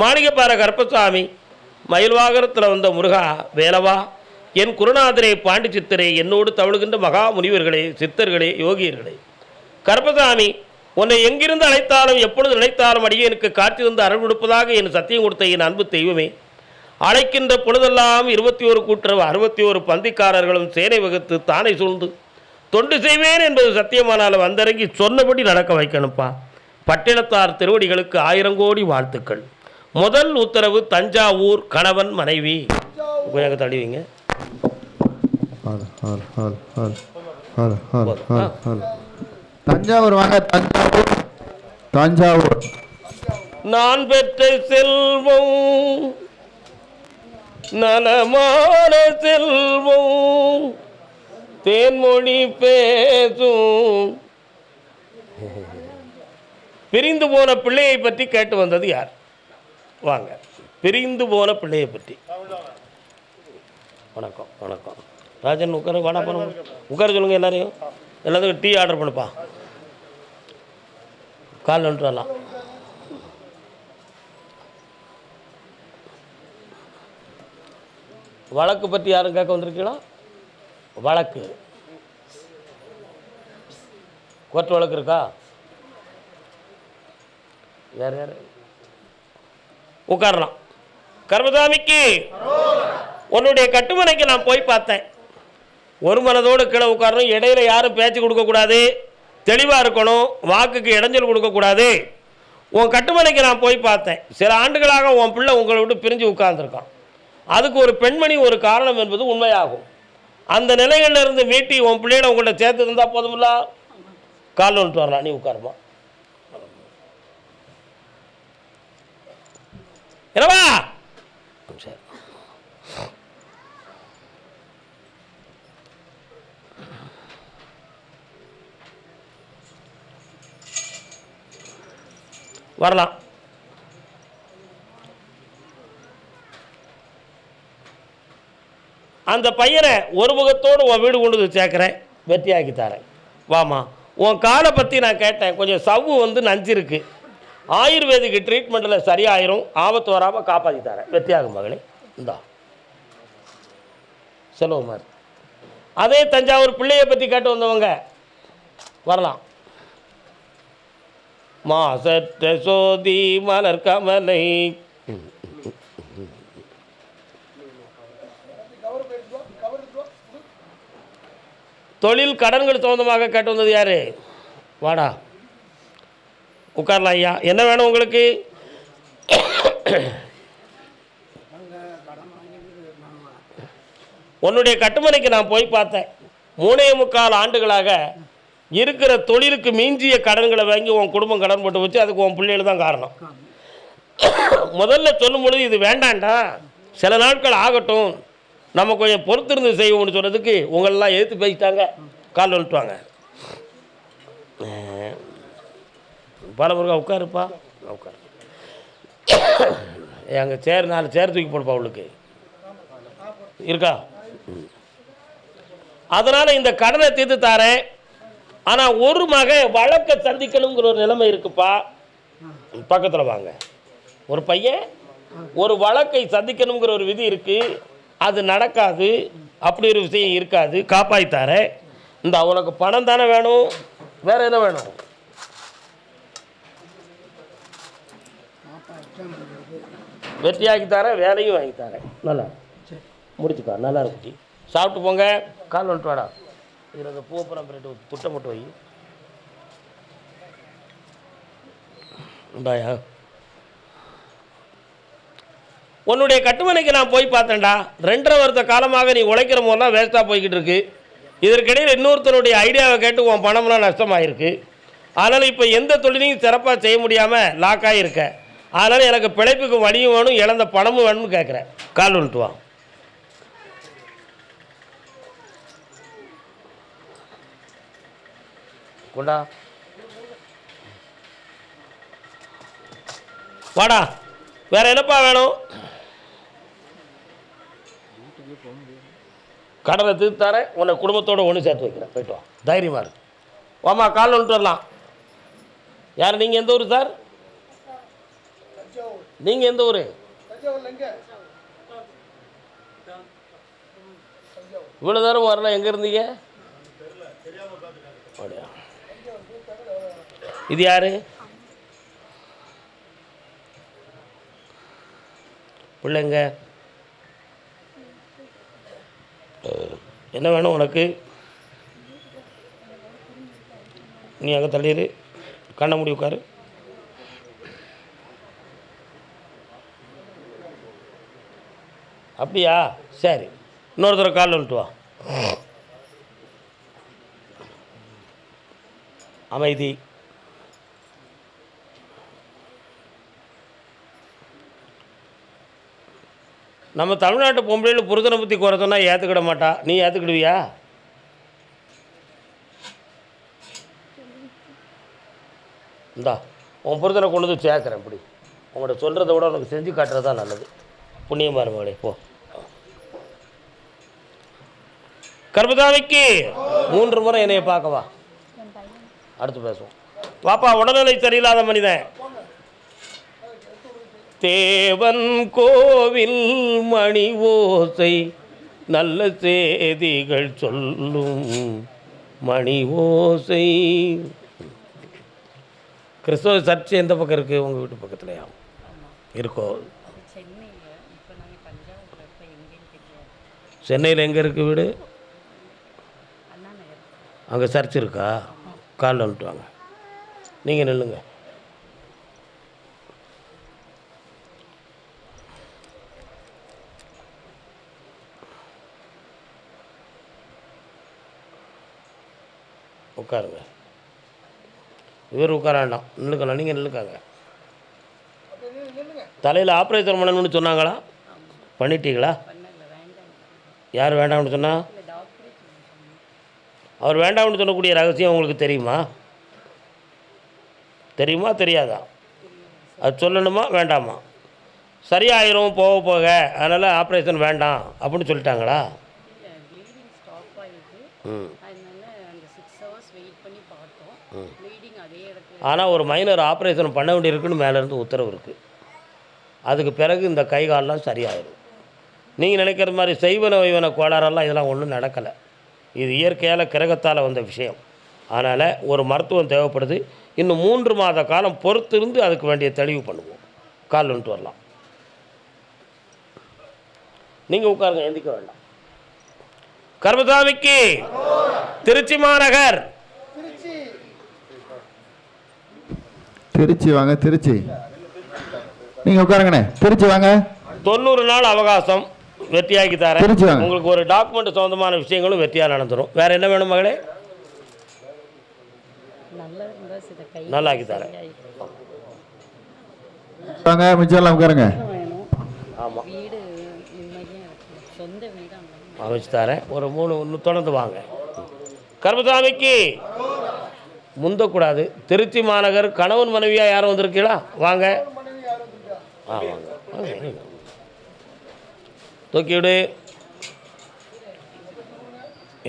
மாளிகைப்பாறை கருப்பசாமி மயில்வாகரத்தில் வந்த முருகா வேலவா என் குருநாதரே பாண்டி சித்தரே என்னோடு தவழுகின்ற மகா முனிவர்களே சித்தர்களே யோகியர்களே. கருப்பசாமி உன்னை எங்கிருந்து அழைத்தாலும் எப்பொழுது நினைத்தாலும் அடியேனுக்கு காட்சி வந்து அருள் கொடுப்பதாக என் சத்தியம் கொடுத்த என் அன்பு தெய்வமே. அழைக்கின்ற பொழுதெல்லாம் இருபத்தி ஒரு கூட்டுறவு அறுபத்தி ஒரு பந்திக்காரர்களும் சேனை வகுத்து தானே சூழ்ந்து தொண்டு செய்வேன் என்பது சத்தியமானால் வந்தறங்கி சொன்னபடி நடக்க வைக்கணும்ப்பா. பட்டினத்தார் திருவடிகளுக்கு ஆயிரம் கோடி வாழ்த்துக்கள். முதல் உத்தரவு தஞ்சாவூர் கணவன் மனைவி. கொஞ்சம் தள்ளிவிங்க தஞ்சாவூர் வாங்க தஞ்சாவூர். தஞ்சாவூர். நான் பெற்ற செல்வம் நலமான செல்வம் தேன்மொழி பேசும். பிரிந்து போன பிள்ளையை பற்றி கேட்டு வந்தது யார்? வாங்க. பிரிந்து போன பிள்ளையை பற்றி. வணக்கம் வணக்கம். ராஜன் உட்கார வணக்கம் உட்கார சொல்லுங்கள் எல்லாரையும். எல்லாத்துக்கும் டீ ஆர்டர் பண்ணுப்பா. கால் வந்துட்டு வரலாம் வழக்கு பற்றி யாரும் கேட்க வந்திருக்கீங்களா? வழக்கு. கோர்ட் வழக்கு இருக்கா? யார் யார்? உட்காரலாம் கர்மசாமிக்கு உன்னுடைய கட்டுமனைக்கு நான் போய் பார்த்தேன். ஒரு மனதோடு கீழே உட்காரணும் இடையில யாரும் பேச்சு கொடுக்கக்கூடாது தெளிவாக இருக்கணும் வாக்குக்கு இடைஞ்சல் கொடுக்கக்கூடாது உன் கட்டுமனைக்கு நான் போய் பார்த்தேன். சில ஆண்டுகளாக உன் பிள்ளை உங்களை விட்டு பிரிஞ்சு உட்கார்ந்துருக்கான். அதுக்கு ஒரு பெண்மணி ஒரு காரணம் என்பது உண்மையாகும். அந்த நிலைகள்ல இருந்து மீட்டி உன் பிள்ளைகளை உங்கள்கிட்ட சேர்த்து இருந்தால் போதுமில்ல? கால் வந்துட்டு வரலாம் நீ உட்காருமா? என்னவா சரி வரலாம். அந்த பையனை ஒரு முகத்தோடு உன் வீடு கொண்டு வந்து சேர்க்குறேன். வெற்றியாக்கி தரேன். வாமா உன் காலை பற்றி நான் கேட்டேன். கொஞ்சம் சவ்வு வந்து நஞ்சிருக்கு. ஆயுர்வேதிக்கு ட்ரீட்மெண்ட்டில் சரியாயிரும் ஆபத்து வராமல் காப்பாற்றி தரேன் வெற்றியாகும் மகளே. இந்தா. செலவுமார் அதே தஞ்சாவூர் பிள்ளையை பற்றி கேட்டு வந்தவங்க வரலாம். மாசற்ற சோதி மலர் கமலை. தொழில் கடன்கள் சம்பந்தமாக கேட்டு வந்தது யாரு? வாடா. உட்காரலாம் ஐயா. என்ன வேணும் உங்களுக்கு? உன்னுடைய கட்டுமனைக்கு நான் போய் பார்த்தேன். மூணே முக்கால் ஆண்டுகளாக இருக்கிற தொழிலுக்கு மிஞ்சிய கடன்களை வாங்கி உன் குடும்பம் கடன் போட்டு வச்சு அதுக்கு உன் பிள்ளைகள் தான் காரணம். முதல்ல சொல்லும் பொழுது இது வேண்டாண்டா. சில நாட்கள் ஆகட்டும். நம்ம கொஞ்சம் பொறுத்திருந்து செய்வோம்னு சொன்னதுக்கு உங்களெல்லாம் எதிர்த்து பேசிட்டாங்க. கால் வந்துட்டுவாங்க பாலமுருகா உட்காருப்பா. உட்காரு. எங்கள் சேர் நாலு சேர் தூக்கி போடுப்பா அவளுக்கு இருக்கா? அதனால் இந்த கடனை தீர்த்து தாரேன். ஆனால் ஒரு மகன் வழக்கை சந்திக்கணுங்கிற ஒரு நிலைமை இருக்குப்பா. பக்கத்தில் வாங்க. ஒரு பையன் ஒரு வழக்கை சந்திக்கணுங்கிற ஒரு விதி இருக்குது அது நடக்காது. அப்படி ஒரு விஷயம் இருக்காது. காப்பாற்றித்தார இந்த அவனுக்கு பணம் தானே வேணும். வேறு என்ன வேணும்? வெற்றியாக்கி தரேன் வேலையும் வாங்கி தரேன். நல்லா முடிச்சுக்கா நல்லா இருக்குட்டி சாப்பிட்டு போங்க. கால் வந்துட்டு வாடா. இதில் அந்த பூவப்புறம் பிரெட்டு துட்டை மட்டும் வை. இந்தாயா. உன்னுடைய கட்டுமனைக்கு நான் போய் பார்த்தேன்டா. ரெண்டரை வருத்த காலமாக நீ உழைக்கிற போதெல்லாம் வேஸ்ட்டாக போய்கிட்டு இருக்கு. இதற்கிடையில் இன்னொருத்தருடைய ஐடியாவை கேட்டு உன் பணம்லாம் நஷ்டமாயிருக்கு. அதனால் இப்போ எந்த தொழிலையும் சிறப்பாக செய்ய முடியாமல் லாக்காக இருக்க அதனால் எனக்கு பிழைப்புக்கு வழியும் வேணும் இழந்த பணமும் வேணும்னு கேட்குறேன் கால் வந்துட்டு கொண்டா. வாடா. வேற என்னப்பா வேணும்? கடனை தீர்த்து உன்னை குடும்பத்தோட ஒன்று சேர்த்து வைக்கிறேன். போயிட்டு வா. தைரியமாக இருக்கு வாமா கால் வந்துட்டு வரலாம். யார் நீங்கள் எந்த ஊர் சார்? நீங்கள் எந்த ஊர்? இவ்வளோ தூரம் வரல எங்கே இருந்தீங்க? அப்படியா? இது யாரு? பிள்ளைங்க. என்ன வேணும் உனக்கு? நீ அங்கே தள்ளிடு கண்ணை மூடி உட்காரு. அப்படியா? சரி. இன்னொருத்தர கால் வந்துட்டு வா. அமைதி. நம்ம தமிழ்நாட்டு பொம்பளையில் புருதனை பற்றி குறை சொன்னால் ஏற்றுக்கிட மாட்டா. நீ ஏற்றுக்கிடுவியா இந்தா உன் புருதனை கொண்டு வந்து சேர்க்குறேன் இப்படி. உங்கள்கிட்ட சொல்கிறத விட உனக்கு செஞ்சு காட்டுறது தான் நல்லது புண்ணியமாக மகளே போ. கர்மதாமிக்கு மூன்று முறை என்னைய பார்க்கவா அடுத்து பேசுவோம். வாப்பா உடல்நிலை சரியில்லாத மனிதன். தேவன் கோவில் மணி ஓசை நல்ல செய்திகள் சொல்லும் மணி ஓசை. கிறிஸ்தவ சர்ச் எந்த பக்கம் இருக்குது உங்கள் வீட்டு பக்கத்துலையா? இருக்கோ. சென்னையில் எங்கே இருக்குது வீடு? அங்கே சர்ச் இருக்கா? காலில் வந்துட்டு வாங்க. நீங்கள் நில்லுங்க. உட்காருங்க. இவர் உட்கார வேண்டாம். நில்லுக்கலாம் நீங்கள் நில்லுக்காங்க தலையில் ஆப்ரேஷன் பண்ணணும்னு சொன்னாங்களா? பண்ணிட்டீங்களா? யார் வேண்டாம்னு சொன்னால் அவர் வேண்டாம்னு சொல்லக்கூடிய ரகசியம் உங்களுக்கு தெரியுமா? தெரியுமா? தெரியாதா? அது சொல்லணுமா? வேண்டாமா? சரியாயிரும் போக போக. அதனால் ஆப்ரேஷன் வேண்டாம் அப்படின்னு சொல்லிட்டாங்களா? ம். ஆனால் ஒரு மைனர் ஆப்ரேஷன் பண்ண வேண்டியிருக்குன்னு மேலேருந்து உத்தரவு இருக்குது அதுக்கு பிறகு இந்த கை கால்லாம் சரியாயிடும் நீங்கள் நினைக்கிற மாதிரி செய்வன வைவன கோளாறெல்லாம் இதெல்லாம் ஒன்றும் நடக்கலை. இது இயற்கையால் கிரகத்தால் வந்த விஷயம். அதனால் ஒரு மருத்துவம் தேவைப்படுது. இன்னும் மூன்று மாத காலம் பொறுத்திருந்து அதுக்கு வேண்டிய தெளிவு பண்ணுவோம். கால் வந்துட்டு வரலாம். நீங்கள் உட்காருங்க எந்திக்க வேண்டாம். கர்மசாமிக்கு திருச்சி மாநகர். திருச்சி வாங்க திருச்சி. நீங்கள் உட்காருங்கண்ணே. திருச்சி வாங்க. தொண்ணூறு நாள் அவகாசம். வெற்றியாக்கி தரேன். உங்களுக்கு ஒரு டாக்குமெண்ட் சம்மந்தமான விஷயங்களும் வெற்றியாக நடந்துடும் வேற என்ன வேணும் மகளே? நல்லா இருந்தால் சில கை நல்லா ஆக்கி தரேன். வாங்க உட்காருங்க ஆமாம் அமைச்சு தரேன். ஒரு மூணு ஒன்று தொடர்ந்து வாங்க. கர்மசாமிக்கு முந்தக்கூடாது. திருச்சி மாநகர் கணவன் மனைவியாக யாரும் வந்திருக்கீங்களா? வாங்க. ஆ வாங்க. தூக்கி விடு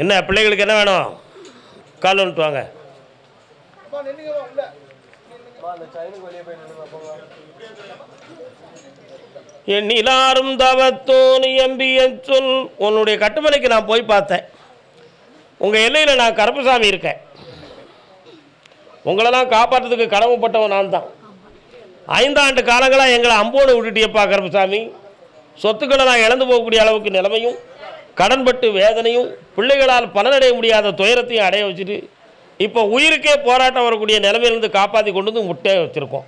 என்ன பிள்ளைகளுக்கு என்ன வேணும்? கால் வந்துட்டு வாங்க. எண்ணிலாரும் தவத்தோனு எம்பிய சொல் உன்னுடைய கட்டுமலைக்கு நான் போய் பார்த்தேன். உங்கள் எல்லையில் நான் கருப்பசாமி இருக்கேன். உங்களெல்லாம் காப்பாற்றுறதுக்கு கடமைப்பட்டவன் நான் தான் ஐந்தாண்டு காலங்களாக எங்களை அம்போடு விட்டுட்டியப்பா கருப்பசாமி. சொத்துக்களை நான் இழந்து போகக்கூடிய அளவுக்கு நிலைமையும் கடன்பட்டு வேதனையும் பிள்ளைகளால் பலனடைய முடியாத துயரத்தையும் அடைய வச்சுட்டு இப்போ உயிருக்கே போராட்டம் வரக்கூடிய நிலைமையிலிருந்து காப்பாற்றி கொண்டு வந்து முட்டையை வச்சுருக்கோம்.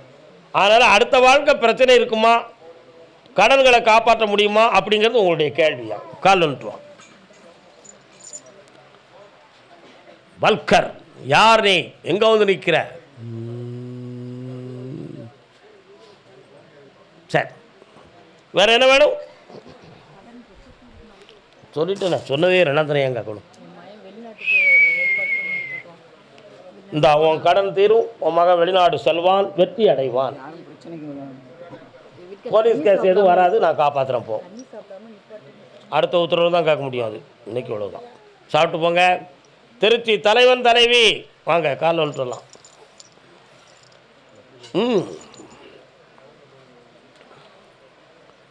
அதனால் அடுத்த வாழ்க்கை பிரச்சனை இருக்குமா? கடன்களை காப்பாற்ற முடியுமா? அப்படிங்கிறது உங்களுடைய கேள்வியா? கால் வந்துட்டுவான் வல்கர் யார் நீ எங்கே வந்து நிற்கிற சரி. வேற என்ன வேணும்? சொல்லிட்டு நான். சொன்னதே ரெண்டாந்தனை ஏன் கேட்கணும் இந்த உன் கடன் தீரும். உன் மகன் வெளிநாடு செல்வான் வெற்றி அடைவான். போலீஸ் கேஸ் எதுவும் வராது நான் காப்பாற்றுறேன் போ. அடுத்த உத்தரவு தான் கேட்க முடியாது. இன்னைக்கு இவ்வளோதான் சாப்பிட்டு போங்க. திருச்சி தலைவன் தலைவி. வாங்க காலில் வந்துட்டுலாம் ம்.